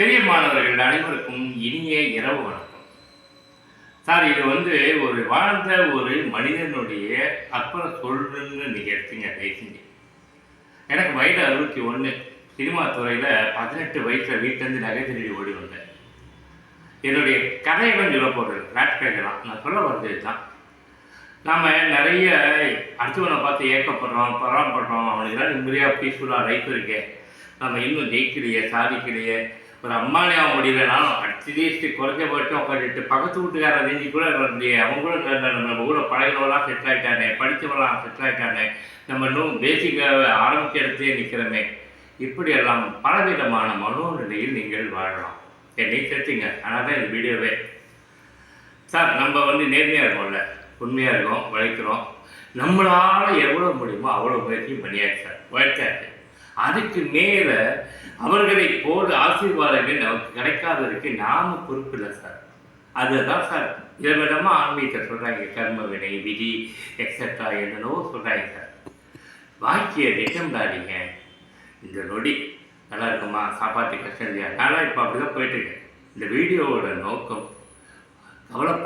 பெரிய மாணவர்கள் அனைவருக்கும் இனிய இரவு வணக்கம். சார் இது வந்து ஒரு வாழ்ந்த ஒரு மனிதனுடைய அற்புத சொல்றன்னு நீங்கள் பேசுங்க. எனக்கு வயது அறுபத்தி ஒன்று சினிமா துறையில் பதினெட்டு வயசில் வீட்டிலேருந்து நகை திருடி ஓடி வந்தேன். என்னுடைய கதையெல்லாம் சொல்ல போகிறது நாட்கள்லாம் நான் சொல்ல வர்றது தான் நாம் நிறைய அடுத்தவனை பார்த்து ஏக்கப்படுறோம் பராமப்படுறோம் அவனுக்கெல்லாம் நிம்மதியாக பீஸ்ஃபுல்லாக லைஃப் இருக்கு. நம்ம இன்னும் ஜெயிக்கலையே சாதிக்கலையே. ஒரு அம்மானியாக முடியலனாலும் அட்லீஸ்ட் குறைஞ்சபட்சம் உட்காந்துட்டு பக்கத்து வீட்டுக்காரர் ரேஞ்சி கூட வரலையே அவங்க கூட நம்ம கூட பழகினவெல்லாம் செட்டில் ஆகிட்டானே படித்தவெல்லாம் செட்டில் ஆகிட்டானே நம்ம இன்னும் பேசிக்காக ஆரம்பிச்ச இடத்துலயே நிற்கிறோமே. இப்படியெல்லாம் பலவிதமான மனோநிலையில் நீங்கள் வாழலாம். என்னை சேர்த்துங்க ஆனால் தான் இந்த வீடியோவே. சார் நம்ம வந்து நேர்மையாக இருக்கோம்ல உண்மையாக இருக்கோம் உழைக்கிறோம். நம்மளால் எவ்வளோ முடியுமோ அவ்வளோ முயற்சியும் பண்ணியாச்சு சார். உழைச்சாச்சு அதுக்கு மேலே அவர்களை போல் ஆசீர்வாதங்கள் நமக்கு கிடைக்காததுக்கு நாம பொறுப்பில்லை சார். அதுதான் சார் விதவிதமாக ஆன்மீகத்தை சொல்கிறாங்க கர்ம வினை விதி எக்ஸட்ரா என்னென்னவோ சொல்கிறாங்க சார். வாக்கிய திட்டம்டாதீங்க இந்த நொடி நல்லா இருக்குமா? சாப்பாட்டு கஷ்டம் இல்லையா? நான்லாம் இப்போ அப்படி தான் போயிட்டுருக்கேன் இந்த வீடியோவோட நோக்கம் கவலைப்படாத